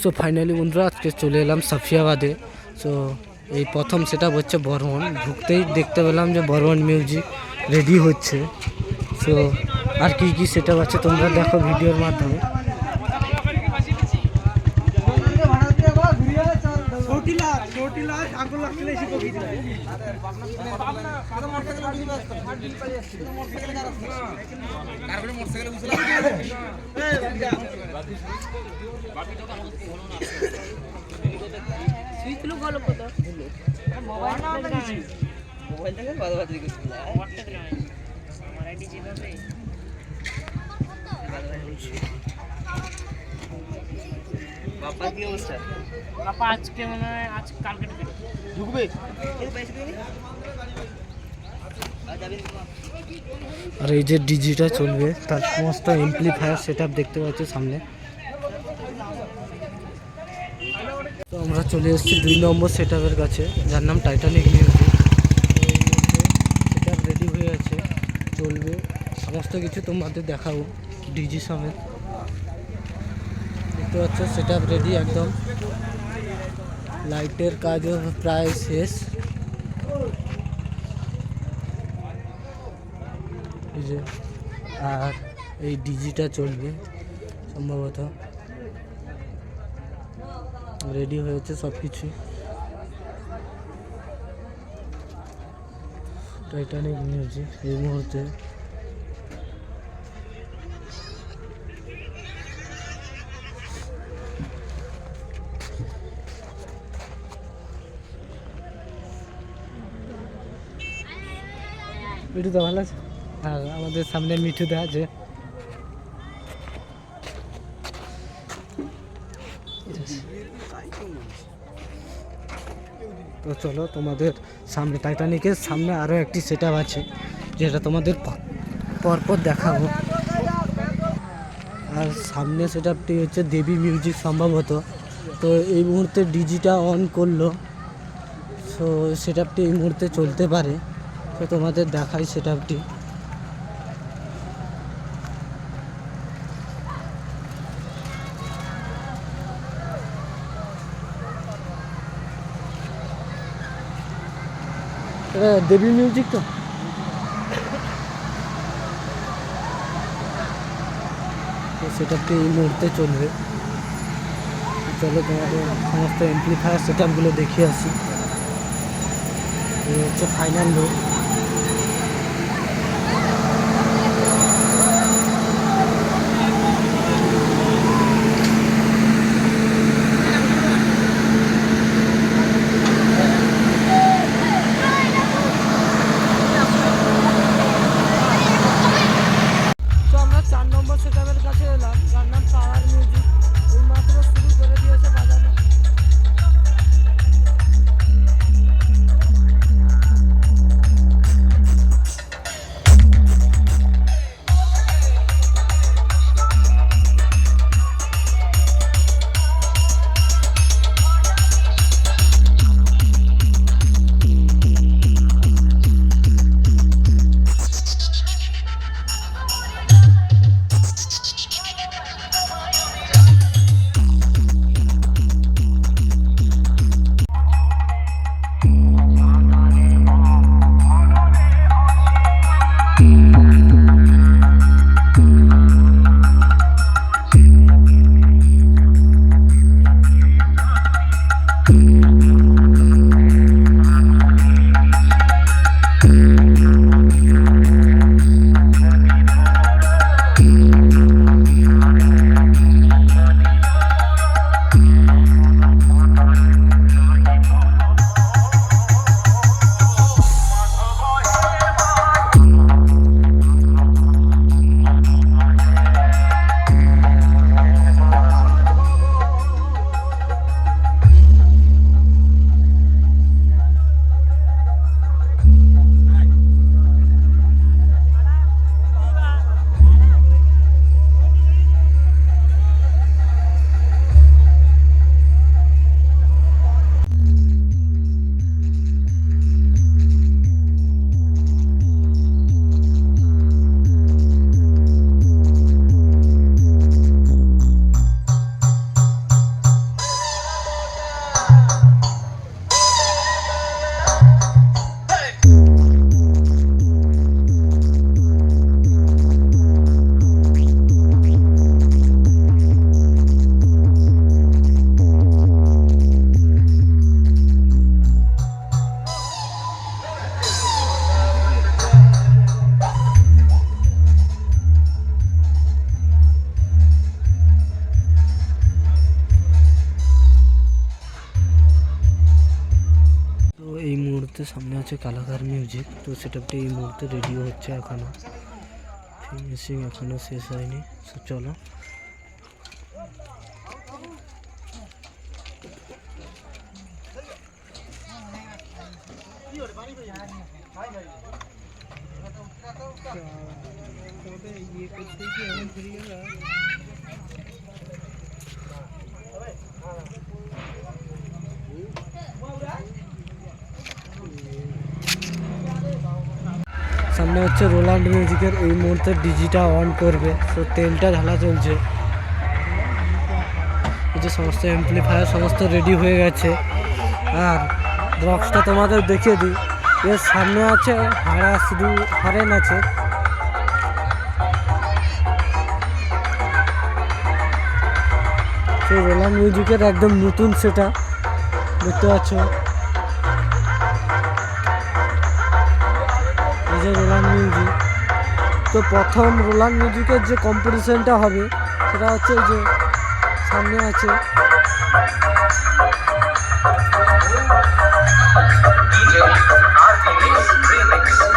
So finally বন্ধুরা, আজকে চলে এলাম সাফিয়াবাদে। সো এই প্রথম সেটা হচ্ছে বর্মন। ঢুকতেই দেখতে পেলাম যে বর্মন মিউজিক রেডি হচ্ছে। সো আর কি কি সেটা আছে তোমরা দেখো ভিডিওর মাধ্যমে। চটিলা বাবা কি অবস্থা পাপা আজকে মনে হয় আজ কালকে ঢুকে ঢুকবে? দিবি আর এই যে ডিজিটা চলবে, তার সমস্ত এমপ্লিফায়ার সেট দেখতে পাচ্ছ সামনে। তো আমরা চলে এসেছি দুই নম্বর সেট কাছে, যার নাম টাইটানিক মিউজিক সেট রেডি হয়ে আছে, চলবে। সমস্ত কিছু তোমাদের দেখাবো ডিজি সমেত। দেখতে পাচ্ছ সেট রেডি একদম। লাইটের কাজও প্রায় শেষ। যে আর এই ডিজিটা চলবে সম্ভবত। রেডি হয়েছে সব কিছুই টাইটানিক মিউজিক এই মুহূর্তে। মিঠুদা ভালো আছে? আর আমাদের সামনে মিঠু মিঠুদা আছে। তো চলো তোমাদের সামনে টাইটানিকের সামনে আরও একটি সেট আছে, যেটা তোমাদের পরপর দেখাবো। আর সামনে সেট আপটি হচ্ছে দেবী মিউজিক সম্ভবত। তো এই মুহূর্তে ডিজিটা অন করল। সো সেট আপটি এই মুহূর্তে চলতে পারে। তো তোমাদের দেখাই সেট আপটি এটা দেবী মিউজিক তো। সেটাতে এই মুহূর্তে চলবে। চলো তোমাদের সমস্ত এমপ্লিফায়ার সেট আপগুলো দেখিয়ে আসি। হচ্ছে ফাইনাল লুক সামনে আছে কালাকার মিউজিক তো সেটআপটি এই মুহূর্তে রেডিও হচ্ছে এখনও। ফিনিশিং এখনও শেষ হয়নি। তো চলো। সামনে হচ্ছে রোলান্ড মিউজিকের এই মুহূর্তে ডিজিটা অন করবে। তো তেলটা ঢালা চলছে। এই যে সমস্ত এমপ্লিফায়ার সমস্ত রেডি হয়ে গেছে। আর বক্সটা তোমাদের দেখিয়ে দিই। এর সামনে আছে হাড়া শুধু হারেন আছে। সেই রোলান্ড মিউজিকের একদম নতুন সেটা দেখতে পাচ্ছ? যে রোলান মিউজিক তো প্রথম রোলান মিউজিকের যে কম্পিটিশনটা হবে, সেটা হচ্ছে যে সামনে আছে। আর